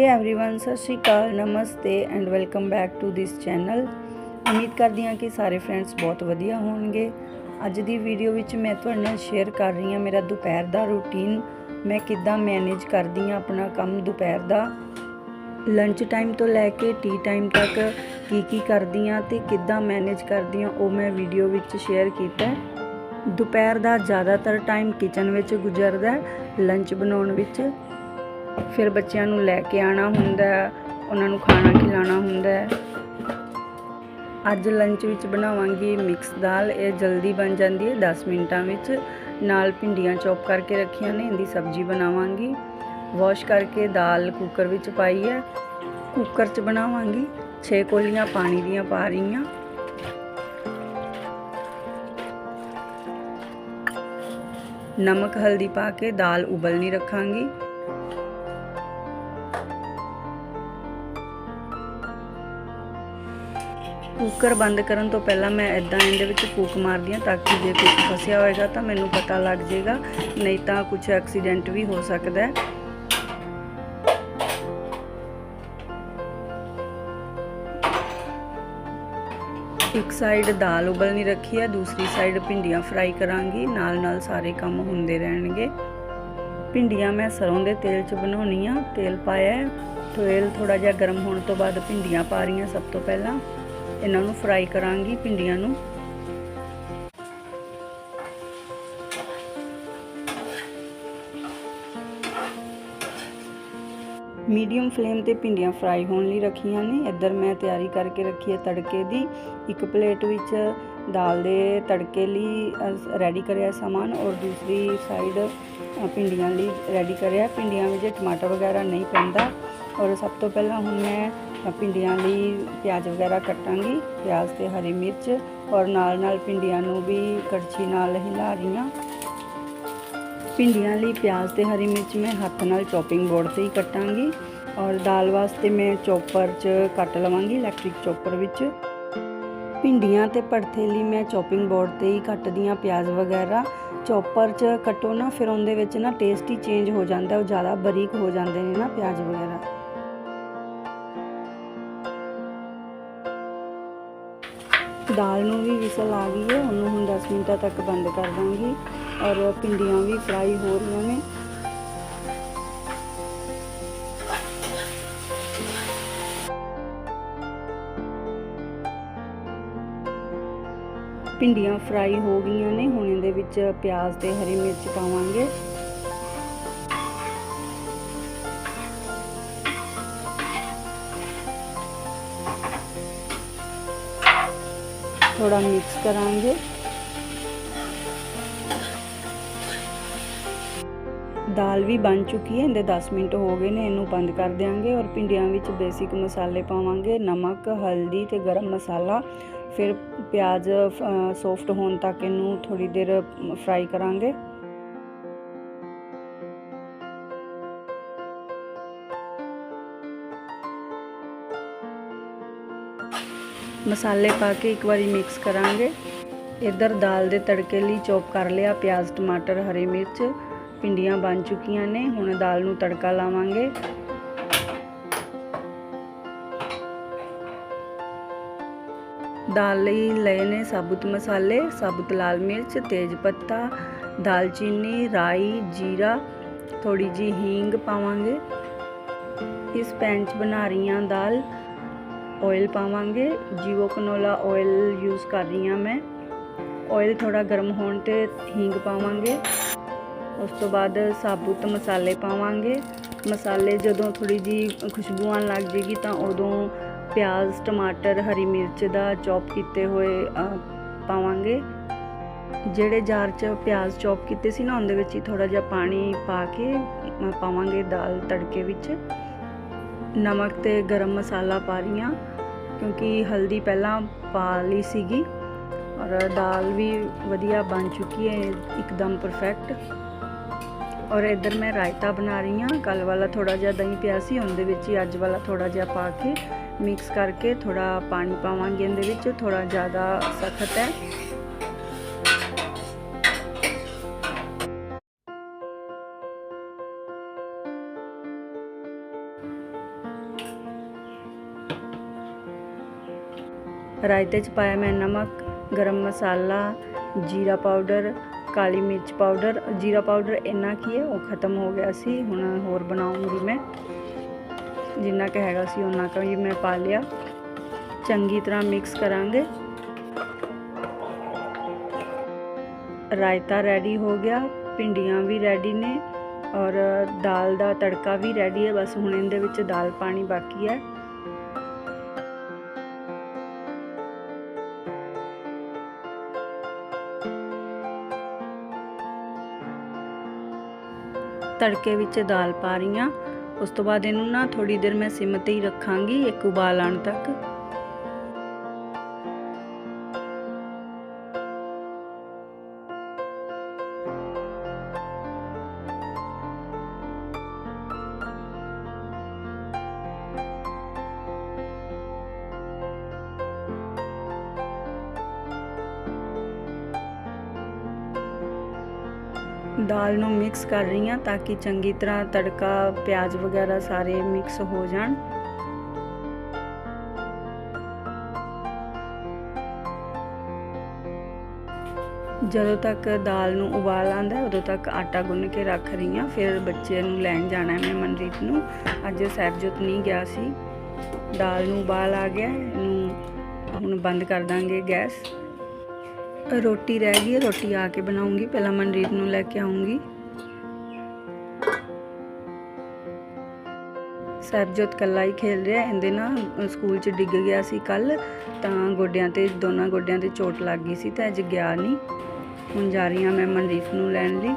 ਹੇ everyone ਸਤਿ ਸ਼੍ਰੀ ਅਕਾਲ ਨਮਸਤੇ and welcome back to this channel ਉਮੀਦ ਕਰਦੀ ਹਾਂ ਕਿ ਸਾਰੇ ਫਰੈਂਡਸ ਬਹੁਤ ਵਧੀਆ ਹੋਣਗੇ ਅੱਜ ਦੀ ਵੀਡੀਓ ਵਿੱਚ ਮੈਂ ਤੁਹਾਡੇ ਨਾਲ ਸ਼ੇਅਰ ਕਰ ਰਹੀ ਹਾਂ ਮੇਰਾ ਦੁਪਹਿਰ ਦਾ ਰੂਟੀਨ ਮੈਂ ਕਿੱਦਾਂ ਮੈਨੇਜ ਕਰਦੀ ਹਾਂ ਆਪਣਾ ਕੰਮ ਦੁਪਹਿਰ ਦਾ ਲੰਚ ਟਾਈਮ ਤੋਂ ਲੈ ਕੇ ਟੀ ਟਾਈਮ ਤੱਕ ਕੀ ਕੀ ਕਰਦੀ ਹਾਂ ਤੇ ਕਿੱਦਾਂ ਮੈਨੇਜ ਕਰਦੀ ਹਾਂ ਉਹ ਮੈਂ ਵੀਡੀਓ ਵਿੱਚ ਸ਼ੇਅਰ ਕੀਤਾ ਹੈ ਦੁਪਹਿਰ ਦਾ ਜ਼ਿਆਦਾਤਰ ਟਾਈਮ ਕਿਚਨ ਵਿੱਚ ਗੁਜ਼ਰਦਾ ਹੈ ਲੰਚ ਬਣਾਉਣ ਵਿੱਚ ਫਿਰ ਬੱਚਿਆਂ ਨੂੰ ਲੈ ਕੇ ਆਣਾ ਹੁੰਦਾ ਉਹਨਾਂ ਨੂੰ ਖਾਣਾ ਖਿਲਾਉਣਾ ਹੁੰਦਾ ਅੱਜ ਲੰਚ ਵਿੱਚ ਬਣਾਵਾਂਗੀ ਮਿਕਸ ਦਾਲ, ਇਹ ਜਲਦੀ ਬਣ ਜਾਂਦੀ ਹੈ 10 ਮਿੰਟਾਂ ਵਿੱਚ। ਨਾਲ ਭਿੰਡੀਆਂ ਚੌਪ ਕਰਕੇ ਰੱਖੀਆਂ ਨੇ, ਇਹਦੀ ਸਬਜ਼ੀ ਬਣਾਵਾਂਗੀ। ਵਾਸ਼ ਕਰਕੇ ਦਾਲ ਕੁੱਕਰ ਵਿੱਚ ਪਾਈ ਹੈ। ਕੁੱਕਰ 'ਚ ਬਣਾਵਾਂਗੀ 6 ਕੋਲੀਆਂ ਪਾਣੀ ਦੀਆਂ ਪਾ ਰਹੀ ਹਾਂ ਨਮਕ ਹਲਦੀ ਪਾ ਕੇ ਦਾਲ ਉਬਲਣੀ ਰੱਖਾਂਗੀ। ਕੁੱਕਰ ਬੰਦ ਕਰਨ ਤੋਂ ਪਹਿਲਾਂ ਮੈਂ ਇਦਾਂ ਇਹਦੇ ਵਿੱਚ ਫੂਕ ਮਾਰਦੀ ਹਾਂ ਤਾਂ ਕਿ ਜੇ ਕੁਝ ਫਸਿਆ ਹੋਏਗਾ ਤਾਂ ਮੈਨੂੰ ਪਤਾ ਲੱਗ ਜਾਏਗਾ ਨਹੀਂ ਤਾਂ ਕੁਝ ਐਕਸੀਡੈਂਟ ਵੀ ਹੋ ਸਕਦਾ ਹੈ। ਇੱਕ ਸਾਈਡ ਦਾਲ ਉਬਲਣੀ ਰੱਖੀ ਹੈ, ਦੂਸਰੀ ਸਾਈਡ ਭਿੰਡੀਆਂ ਫਰਾਈ ਕਰਾਂਗੀ ਨਾਲ ਨਾਲ ਸਾਰੇ ਕੰਮ ਹੁੰਦੇ ਰਹਿਣਗੇ। ਭਿੰਡੀਆਂ ਮੈਂ ਸਰੋਂ ਦੇ ਤੇਲ 'ਚ ਬਣਾਉਣੀ ਆ, ਤੇਲ ਪਾਇਆ ਤੇਲ ਥੋੜਾ ਜਿਹਾ ਗਰਮ ਹੋਣ ਤੋਂ ਬਾਅਦ ਭਿੰਡੀਆਂ ਪਾ ਰਹੀਆਂ ਸਭ ਤੋਂ ਪਹਿਲਾਂ। ਇਹਨਾਂ ਨੂੰ ਫਰਾਈ ਕਰਾਂਗੀ ਭਿੰਡੀਆਂ ਨੂੰ। ਮੀਡੀਅਮ ਫਲੇਮ ਤੇ ਭਿੰਡੀਆਂ ਫਰਾਈ ਹੋਣ ਲਈ ਰੱਖੀਆਂ ਨੇ। ਇੱਧਰ ਮੈਂ ਤਿਆਰੀ ਕਰਕੇ ਰੱਖੀ ਹੈ ਤੜਕੇ ਦੀ। ਇੱਕ ਪਲੇਟ ਵਿੱਚ ਦਾਲ ਦੇ ਤੜਕੇ ਲਈ ਰੈਡੀ ਕਰਿਆ ਸਮਾਨ ਔਰ ਦੂਸਰੀ ਸਾਈਡ ਭਿੰਡੀਆਂ ਲਈ ਰੈਡੀ ਕਰਿਆ। ਭਿੰਡੀਆਂ ਵਿੱਚ ਟਮਾਟਰ ਵਗੈਰਾ ਨਹੀਂ ਪੈਂਦਾ। ਔਰ ਸਭ ਤੋਂ ਪਹਿਲਾਂ ਹੁਣ ਮੈਂ ਭਿੰਡੀਆਂ ਲਈ ਪਿਆਜ਼ ਵਗੈਰਾ ਕੱਟਾਂਗੀ, ਪਿਆਜ਼ ਤੇ ਹਰੀ ਮਿਰਚ ਔਰ ਨਾਲ ਨਾਲ ਭਿੰਡੀਆਂ ਨੂੰ ਵੀ ਕੜਛੀ ਨਾਲ ਹਿਲਾ ਰਹੀ ਹਾਂ। ਭਿੰਡੀਆਂ ਲਈ ਪਿਆਜ਼ ਤੇ ਹਰੀ ਮਿਰਚ ਮੈਂ ਹੱਥ ਨਾਲ ਚੌਪਿੰਗ ਬੋਰਡ ਤੇ ਹੀ ਕੱਟਾਂਗੀ ਔਰ ਦਾਲ ਵਾਸਤੇ ਮੈਂ ਚੌਪਰ 'ਚ ਕੱਟ ਲਵਾਂਗੀ ਇਲੈਕਟ੍ਰਿਕ ਚੌਪਰ ਵਿੱਚ। ਭਿੰਡੀਆਂ ਤੇ ਭੜਥੇ ਲਈ ਮੈਂ ਚੌਪਿੰਗ ਬੋਰਡ ਤੇ ਹੀ ਕੱਟਦੀ ਹਾਂ ਪਿਆਜ਼ ਵਗੈਰਾ। ਚੌਪਰ 'ਚ ਕੱਟੋ ਨਾ, ਫਿਰ ਉਹਦੇ ਵਿੱਚ ਨਾ ਟੇਸਟ ਹੀ ਚੇਂਜ ਹੋ ਜਾਂਦਾ, ਉਹ ਜ਼ਿਆਦਾ ਬਰੀਕ ਹੋ ਜਾਂਦੇ ਨੇ ਨਾ ਪਿਆਜ਼ ਵਗੈਰਾ। ਦਾਲ ਨੂੰ ਵੀ ਵਿਸਲ ਆ ਗਈ ਹੈ। ਉਹਨੂੰ ਹੁਣ 10 ਮਿੰਟਾਂ ਤੱਕ ਬੰਦ ਕਰ ਦਾਂਗੀ। ਔਰ ਭਿੰਡੀਆਂ ਵੀ ਫਰਾਈ ਹੋ ਰਹੀਆਂ ਨੇ। ਭਿੰਡੀਆਂ ਫਰਾਈ ਹੋ ਗਈਆਂ ਨੇ। ਹੁਣ ਇਹਦੇ ਵਿੱਚ ਪਿਆਜ਼ ਤੇ ਹਰੀ ਮਿਰਚ ਪਾਵਾਂਗੇ। ਥੋੜਾ ਮਿਕਸ ਕਰਾਂਗੇ। ਦਾਲ ਵੀ ਬਣ ਚੁੱਕੀ ਹੈ, ਇਹਦੇ 10 ਮਿੰਟ ਹੋ ਗਏ ਨੇ, ਇਹਨੂੰ ਬੰਦ ਕਰ ਦਿਆਂਗੇ ਔਰ ਭਿੰਡੀਆਂ ਵਿੱਚ ਬੇਸਿਕ ਮਸਾਲੇ ਪਾਵਾਂਗੇ, ਨਮਕ, ਹਲਦੀ ਤੇ ਗਰਮ ਮਸਾਲਾ। ਫਿਰ ਪਿਆਜ਼ ਸੌਫਟ ਹੋਣ ਤੱਕ ਇਹਨੂੰ ਥੋੜੀ ਦੇਰ ਫਰਾਈ ਕਰਾਂਗੇ। ਮਸਾਲੇ ਪਾ ਕੇ ਇੱਕ ਵਾਰੀ ਮਿਕਸ ਕਰਾਂਗੇ। ਇਧਰ ਦਾਲ ਦੇ ਤੜਕੇ ਲਈ ਚੌਪ ਕਰ ਲਿਆ ਪਿਆਜ਼, ਟਮਾਟਰ, ਹਰੀ ਮਿਰਚ, ਭਿੰਡੀਆਂ ਬਣ ਚੁੱਕੀਆਂ ਨੇ। ਹੁਣ ਦਾਲ ਨੂੰ ਤੜਕਾ ਲਾਵਾਂਗੇ। ਦਾਲ ਲਈ ਲਏ ਨੇ ਸਾਬੁਤ ਮਸਾਲੇ, ਸਾਬੁਤ ਲਾਲ ਮਿਰਚ, ਤੇਜ ਪੱਤਾ, ਦਾਲਚੀਨੀ, ਰਾਈ, ਜੀਰਾ ਥੋੜੀ ਜੀ ਹੀਂਗ ਪਾਵਾਂਗੇ। ਇਸ ਪੈਨ 'ਚ ਬਣਾ ਰਹੀ ਹਾਂ ਦਾਲ ਆਇਲ ਪਾਵਾਂਗੇ। ਜੀਵੋ ਕਨੋਲਾ ਆਇਲ ਯੂਜ਼ ਕਰ ਰਹੀ ਹਾਂ ਮੈਂ। ਆਇਲ ਥੋੜਾ ਗਰਮ ਹੋਣ ਤੇ ਹੀਂਗ ਪਾਵਾਂਗੇ। ਉਸ ਤੋਂ ਬਾਅਦ ਸਾਬੁਤ ਮਸਾਲੇ ਪਾਵਾਂਗੇ। ਮਸਾਲੇ ਜਦੋਂ ਥੋੜੀ ਜੀ ਖੁਸ਼ਬੂ ਆਉਣ ਲੱਗ ਜੇਗੀ ਤਾਂ ਉਦੋਂ ਪਿਆਜ਼, ਟਮਾਟਰ, ਹਰੀ ਮਿਰਚ ਦਾ ਚੌਪ ਕੀਤੇ ਹੋਏ ਪਾਵਾਂਗੇ। ਜਿਹੜੇ ਜਾਰ 'ਚ ਪਿਆਜ਼ ਚੌਪ ਕੀਤੇ ਸੀ ਨਾ, ਉਹਦੇ ਵਿੱਚ ਹੀ ਥੋੜਾ ਜਿਹਾ ਪਾਣੀ ਪਾ ਕੇ ਪਾਵਾਂਗੇ ਦਾਲ ਤੜਕੇ ਵਿੱਚ। ਨਮਕ ਤੇ ਗਰਮ ਮਸਾਲਾ ਪਾ ਰਹੀ ਹਾਂ, ਕਿਉਂਕਿ ਹਲਦੀ ਪਹਿਲਾਂ ਪਾ ਲਈ ਸੀਗੀ ਔਰ ਦਾਲ ਵੀ ਵਧੀਆ ਬਣ ਚੁੱਕੀ ਹੈ, ਇੱਕਦਮ ਪਰਫੈਕਟ ਔਰ ਇਧਰ ਮੈਂ ਰਾਇਤਾ ਬਣਾ ਰਹੀ ਹਾਂ, ਕੱਲ ਵਾਲਾ ਥੋੜਾ ਜਿਹਾ ਦਹੀਂ ਪਿਆ ਸੀ, ਉਹਦੇ ਵਿੱਚ ਹੀ ਅੱਜ ਵਾਲਾ ਥੋੜਾ ਜਿਹਾ ਪਾ ਕੇ ਮਿਕਸ ਕਰਕੇ ਥੋੜਾ ਪਾਣੀ ਪਾਵਾਂਗੇ, ਇਹਦੇ ਵਿੱਚ ਥੋੜਾ ਜ਼ਿਆਦਾ ਸਖਤ ਹੈ। ਰਾਇਤੇ 'ਚ ਪਾਇਆ ਮੈਂ ਨਮਕ, ਗਰਮ ਮਸਾਲਾ, ਜੀਰਾ ਪਾਊਡਰ, ਕਾਲੀ ਮਿਰਚ ਪਾਊਡਰ। ਜੀਰਾ ਪਾਊਡਰ ਇੰਨਾ ਕੀ ਹੈ, ਉਹ ਖਤਮ ਹੋ ਗਿਆ ਸੀ, ਹੁਣ ਹੋਰ ਬਣਾਉਂਗੀ ਮੈਂ। ਜਿੰਨਾ ਕੁ ਹੈਗਾ ਸੀ ਉਹਨਾਂ ਕੁ ਹੀ ਮੈਂ ਪਾ ਲਿਆ। ਚੰਗੀ ਤਰ੍ਹਾਂ ਮਿਕਸ ਕਰਾਂਗੇ। ਰਾਇਤਾ ਰੈਡੀ ਹੋ ਗਿਆ, ਭਿੰਡੀਆਂ ਵੀ ਰੈਡੀ ਨੇ ਔਰ ਦਾਲ ਦਾ ਤੜਕਾ ਵੀ ਰੈਡੀ ਹੈ, ਬਸ ਹੁਣ ਇਹਦੇ ਵਿੱਚ ਦਾਲ ਪਾਣੀ ਬਾਕੀ ਹੈ। ਤੜਕੇ ਵਿੱਚ ਦਾਲ ਪਾ ਰਹੀ ਹਾਂ। ਉਸ ਤੋਂ ਬਾਅਦ ਇਹਨੂੰ ਨਾ ਥੋੜੀ ਦੇਰ ਮੈਂ ਸਿਮ ਤੇ ਹੀ ਰੱਖਾਂਗੀ, ਇੱਕ ਉਬਾਲ ਆਉਣ ਤੱਕ। ਦਾਲ ਨੂੰ ਮਿਕਸ ਕਰ ਰਹੀ ਹਾਂ ਤਾਂ ਕਿ ਚੰਗੀ ਤਰ੍ਹਾਂ ਤੜਕਾ, ਪਿਆਜ਼ ਵਗੈਰਾ ਸਾਰੇ ਮਿਕਸ ਹੋ ਜਾਣ। ਜਦੋਂ ਤੱਕ ਦਾਲ ਨੂੰ ਉਬਾਲ ਆਂਦਾ ਉਦੋਂ ਤੱਕ ਆਟਾ ਗੁੰਨ ਕੇ ਰੱਖ ਰਹੀ ਹਾਂ। ਫਿਰ ਬੱਚੇ ਨੂੰ ਲੈਣ ਜਾਣਾ ਹੈ ਮੈਂ ਮਨਰੀਤ ਨੂੰ। ਅੱਜ ਸਾਹਿਬਜੋਤ ਨਹੀਂ ਗਿਆ ਸੀ। ਦਾਲ ਨੂੰ ਉਬਾਲ ਆ ਗਿਆ ਇਹਨੂੰ ਹੁਣ ਬੰਦ ਕਰ ਦਾਂਗੇ ਗੈਸ। ਰੋਟੀ ਰਹਿ ਗਈ ਹੈ, ਰੋਟੀ ਆ ਕੇ ਬਣਾਉਂਗੀ। ਪਹਿਲਾਂ ਮਨਰੀਤ ਨੂੰ ਲੈ ਕੇ ਆਉਂਗੀ। ਸਰਜੋਤ ਕੱਲਾ ਹੀ ਖੇਲ ਰਿਹਾ। ਇਹਦੇ ਨਾ ਸਕੂਲ 'ਚ ਡਿੱਗ ਗਿਆ ਸੀ ਕੱਲ। ਤਾਂ ਗੋਡਿਆਂ ਤੇ, ਦੋਨਾਂ ਗੋਡਿਆਂ ਤੇ ਚੋਟ ਲੱਗ ਗਈ ਸੀ ਤਾਂ ਅੱਜ ਗਿਆ ਨਹੀਂ। ਹੁਣ ਜਾ ਰਹੀ ਹਾਂ ਮੈਂ ਮਨਰੀਤ ਨੂੰ ਲੈਣ ਲਈ।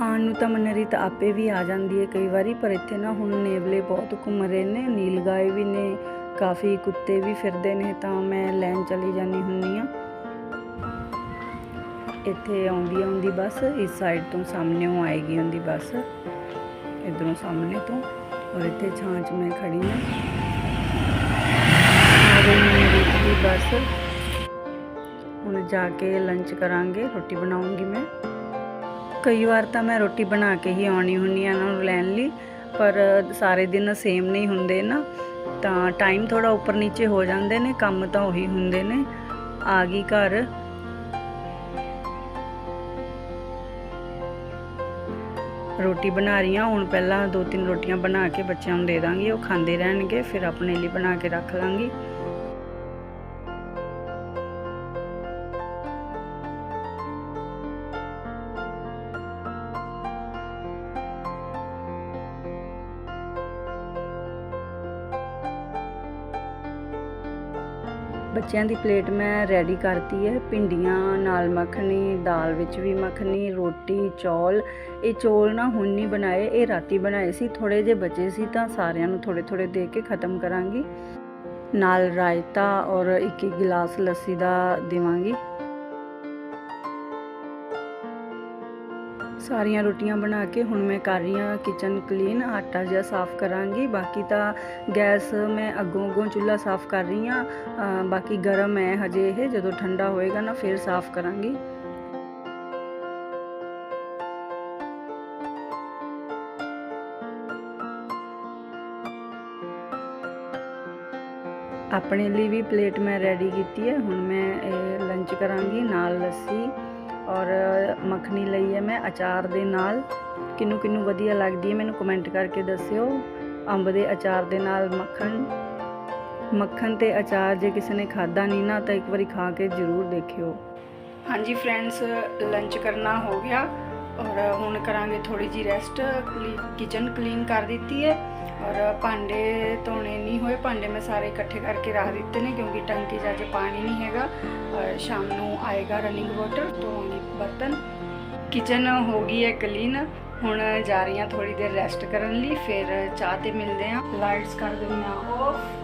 ਆਉਣ ਨੂੰ ਤਾਂ ਮਨਰੀਤ ਆਪੇ ਵੀ ਆ ਜਾਂਦੀ ਹੈ ਕਈ ਵਾਰੀ, ਪਰ ਇੱਥੇ ਨਾ ਹੁਣ ਨੇਵਲੇ ਬਹੁਤ ਘੁੰਮ ਰਹੇ ਨੇ। ਨੀਲਗਾਏ ਵੀ ਨੇ। ਕਾਫੀ ਕੁੱਤੇ ਵੀ ਫਿਰਦੇ ਨੇ ਤਾਂ ਮੈਂ ਲੈਣ ਚਲੀ ਜਾਂਦੀ ਹੁੰਨੀ ਆ ਇੱਥੇ ਆਉਂਦੀ ਆਉਂਦੀ ਬੱਸ, ਇਸ ਸਾਈਡ ਤੋਂ ਸਾਹਮਣੇੋਂ ਆਏਗੀ ਹੁੰਦੀ ਬੱਸ। ਇਧਰੋਂ ਸਾਹਮਣੇ ਤੋਂ ਔਰ ਇੱਥੇ ਛਾਂ 'ਚ ਮੈਂ ਖੜੀ ਹਾਂ। ਮੇਰੀ ਬੱਸ। ਹੁਣ ਜਾ ਕੇ ਲੰਚ ਕਰਾਂਗੇ, ਰੋਟੀ ਬਣਾਉਂਗੀ ਮੈਂ। ਕਈ ਵਾਰ ਤਾਂ ਮੈਂ ਰੋਟੀ ਬਣਾ ਕੇ ਹੀ ਆਉਣੀ ਹੁੰਨੀ ਆ ਇਹਨਾਂ ਨੂੰ ਲੈਣ ਲਈ, ਪਰ ਸਾਰੇ ਦਿਨ ਸੇਮ ਨਹੀਂ ਹੁੰਦੇ ਨਾ। ਤਾਂ ਟਾਈਮ ਥੋੜਾ ਉੱਪਰ ਨੀਚੇ ਹੋ ਜਾਂਦੇ ਨੇ, ਕੰਮ ਤਾਂ ਉਹੀ ਹੁੰਦੇ ਨੇ। ਆ ਗਈ ਘਰ। ਰੋਟੀ ਬਣਾ ਰਹੀ ਹਾਂ, ਹੁਣ ਪਹਿਲਾਂ ਦੋ ਤਿੰਨ ਰੋਟੀਆਂ ਬਣਾ ਕੇ ਬੱਚਿਆਂ ਨੂੰ ਦੇ ਦਾਂਗੀ, ਉਹ ਖਾਂਦੇ ਰਹਿਣਗੇ, ਫਿਰ ਆਪਣੇ ਲਈ ਬਣਾ ਕੇ ਰੱਖ ਲਾਂਗੀ। ਬੱਚਿਆਂ ਦੀ ਪਲੇਟ ਮੈਂ ਰੈਡੀ ਕਰਤੀ ਹੈ। ਭਿੰਡੀਆਂ, ਨਾਲ ਮੱਖਣੀ, ਦਾਲ ਵਿੱਚ ਵੀ ਮੱਖਣੀ, ਰੋਟੀ, ਚੌਲ। ਇਹ ਚੌਲ ਨਾ ਹੁਣ ਨਹੀਂ ਬਣਾਏ, ਇਹ ਰਾਤੀ ਬਣਾਏ ਸੀ। ਥੋੜੇ ਜਿਹੇ ਬਚੇ ਸੀ ਤਾਂ ਸਾਰਿਆਂ ਨੂੰ ਥੋੜੇ ਥੋੜੇ ਦੇ ਕੇ ਖਤਮ ਕਰਾਂਗੀ। ਨਾਲ ਰਾਇਤਾ ਔਰ ਇੱਕ ਇੱਕ ਗਿਲਾਸ ਲੱਸੀ ਦਾ ਦੇਵਾਂਗੀ। ਸਾਰੀਆਂ ਰੋਟੀਆਂ ਬਣਾ ਕੇ ਹੁਣ ਮੈਂ ਕਰ ਰਹੀ ਹਾਂ ਕਿਚਨ ਕਲੀਨ ਆਟਾ ਜਿਹਾ ਸਾਫ਼ ਕਰਾਂਗੀ। ਬਾਕੀ ਤਾਂ ਗੈਸ ਮੈਂ ਅੱਗੋਂ ਅੱਗੋਂ ਚੁੱਲ੍ਹਾ ਸਾਫ਼ ਕਰ ਰਹੀ ਹਾਂ। ਬਾਕੀ ਗਰਮ ਹੈ ਹਜੇ ਇਹ, ਜਦੋਂ ਠੰਡਾ ਹੋਏਗਾ ਨਾ ਫਿਰ ਸਾਫ਼ ਕਰਾਂਗੀ। ਆਪਣੇ ਲਈ ਵੀ ਪਲੇਟ ਮੈਂ ਰੈਡੀ ਕੀਤੀ ਹੈ। ਹੁਣ ਮੈਂ ਇਹ ਲੰਚ ਕਰਾਂਗੀ, ਨਾਲ ਲੱਸੀ ਔਰ ਮੱਖਣੀ ਲਈ ਹੈ ਮੈਂ ਅਚਾਰ ਦੇ ਨਾਲ। ਕਿਨੂੰ ਕਿਨੂੰ ਵਧੀਆ ਲੱਗਦੀ ਹੈ ਮੈਨੂੰ ਕਮੈਂਟ ਕਰਕੇ ਦੱਸਿਓ। ਅੰਬ ਦੇ ਅਚਾਰ ਦੇ ਨਾਲ ਮੱਖਣ। ਮੱਖਣ ਤੇ ਅਚਾਰ ਜੇ ਕਿਸੇ ਨੇ ਖਾਦਾ ਨਹੀਂ ਨਾ ਤਾਂ ਇੱਕ ਵਾਰੀ ਖਾ ਕੇ ਜ਼ਰੂਰ ਦੇਖਿਓ। ਹਾਂਜੀ ਫਰੈਂਡਸ ਲੰਚ ਕਰਨਾ ਹੋ ਗਿਆ। ਔਰ ਹੁਣ ਕਰਾਂਗੇ ਥੋੜੀ ਜੀ ਰੈਸਟ ਕਿਚਨ ਕਲੀਨ ਕਰ ਦਿੱਤੀ ਹੈ। ਔਰ ਭਾਂਡੇ ਧੋਣੇ ਨਹੀਂ ਹੋਏ, ਭਾਂਡੇ ਮੈਂ ਸਾਰੇ ਇਕੱਠੇ ਕਰਕੇ ਰੱਖ ਦਿੱਤੇ ਨੇ ਕਿਉਂਕਿ ਟੰਕੀ 'ਚ ਅੱਜ ਪਾਣੀ ਨਹੀਂ ਹੈਗਾ। ਔਰ ਸ਼ਾਮ ਨੂੰ ਆਏਗਾ ਰਨਿੰਗ ਵਾਟਰ ਧੋਵਾਂਗੀ ਬਰਤਨ। ਕਿਚਨ ਹੋ ਗਈ ਹੈ ਕਲੀਨ ਹੁਣ ਜਾ ਰਹੀ ਹਾਂ ਥੋੜੀ ਦੇਰ ਰੈਸਟ ਕਰਨ ਲਈ, ਫਿਰ ਚਾਹ ਤੇ ਮਿਲਦੇ ਹਾਂ। ਲਾਈਟਸ ਕਰ ਦਿੰਦੇ ਹਾਂ ਆਫ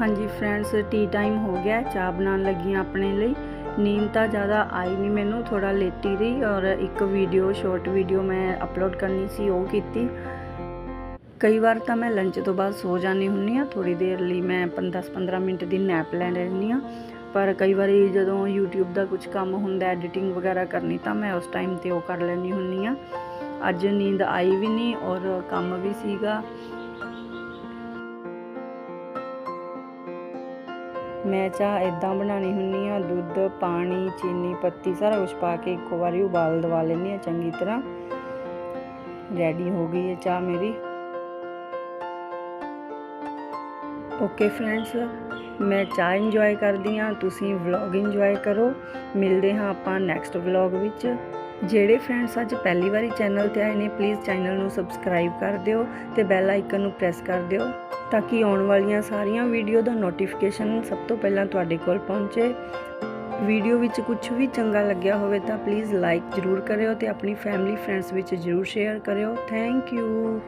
ਹਾਂਜੀ ਫਰੈਂਡਸ ਟੀ ਟਾਈਮ ਹੋ ਗਿਆ ਚਾਹ ਬਣਾਉਣ ਲੱਗੀ ਹਾਂ ਆਪਣੇ ਲਈ। ਨੀਂਦ ਤਾਂ ਜ਼ਿਆਦਾ ਆਈ ਨਹੀਂ ਮੈਨੂੰ ਥੋੜਾ ਲੇਟੀ ਰਹੀ ਔਰ ਇੱਕ ਵੀਡੀਓ ਸ਼ਾਰਟ ਵੀਡੀਓ ਮੈਂ ਅਪਲੋਡ ਕਰਨੀ ਸੀ, ਉਹ ਕੀਤੀ। ਕਈ ਵਾਰ ਤਾਂ ਮੈਂ ਲੰਚ ਤੋਂ ਬਾਅਦ ਸੋ ਜਾਂਦੀ ਹੁੰਨੀ ਆ ਥੋੜੀ ਦੇਰ ਲਈ ਮੈਂ 10-15 ਮਿੰਟ ਦੀ ਨੈਪ ਲੈ ਲੈਂਦੀ ਆ ਪਰ ਕਈ ਵਾਰੀ ਜਦੋਂ YouTube ਦਾ ਕੁਝ ਕੰਮ ਹੁੰਦਾ ਐਡੀਟਿੰਗ ਵਗੈਰਾ ਕਰਨੀ, ਤਾਂ ਮੈਂ ਉਸ ਟਾਈਮ ਤੇ ਉਹ ਕਰ ਲੈਂਦੀ ਹੁੰਨੀ ਆ ਅੱਜ ਨੀਂਦ ਆਈ ਵੀ ਨਹੀਂ ਔਰ ਕੰਮ ਵੀ ਸੀਗਾ। ਮੈਂ ਚਾਹ ਇਦਾਂ ਬਣਾਉਣੀ ਹੁੰਨੀ ਆ ਦੁੱਧ, ਪਾਣੀ, ਚੀਨੀ, ਪੱਤੀ, ਸਾਰਾ ਕੁਝ ਪਾ ਕੇ ਇੱਕੋ ਵਾਰੀ ਉਬਾਲ ਦਵਾ ਲੈਂਦੀ ਆ ਚੰਗੀ ਤਰ੍ਹਾਂ। ਰੈਡੀ ਹੋ ਗਈ ਹੈ ਚਾਹ ਮੇਰੀ। ਓਕੇ ਫਰੈਂਡਸ ਮੈਂ ਚਾਹ ਇੰਜੋਏ ਕਰਦੀ ਹਾਂ, ਤੁਸੀਂ ਵਲੌਗ ਇੰਜੋਏ ਕਰੋ। ਮਿਲਦੇ ਹਾਂ ਆਪਾਂ ਨੈਕਸਟ ਵਲੌਗ ਵਿੱਚ। ਜਿਹੜੇ ਫਰੈਂਡਸ ਅੱਜ ਪਹਿਲੀ ਵਾਰੀ ਚੈਨਲ ਤੇ ਆਏ ਨੇ ਪਲੀਜ਼ ਚੈਨਲ ਨੂੰ ਸਬਸਕ੍ਰਾਈਬ ਕਰ ਦਿਓ ਤੇ ਬੈਲ ਆਈਕਨ ਨੂੰ ਪ੍ਰੈਸ ਕਰ ਦਿਓ ਤਾਂ ਕਿ ਆਉਣ ਵਾਲੀਆਂ ਸਾਰੀਆਂ ਵੀਡੀਓ ਦਾ ਨੋਟੀਫਿਕੇਸ਼ਨ ਸਭ ਤੋਂ ਪਹਿਲਾਂ ਤੁਹਾਡੇ ਕੋਲ ਪਹੁੰਚੇ। ਵੀਡੀਓ ਵਿੱਚ ਕੁਝ ਵੀ ਚੰਗਾ ਲੱਗਿਆ ਹੋਵੇ ਤਾਂ ਪਲੀਜ਼ ਲਾਈਕ ਜ਼ਰੂਰ ਕਰਿਓ ਤੇ ਆਪਣੀ ਫੈਮਿਲੀ ਫਰੈਂਡਸ ਵਿੱਚ ਜ਼ਰੂਰ ਸ਼ੇਅਰ ਕਰਿਓ। Thank you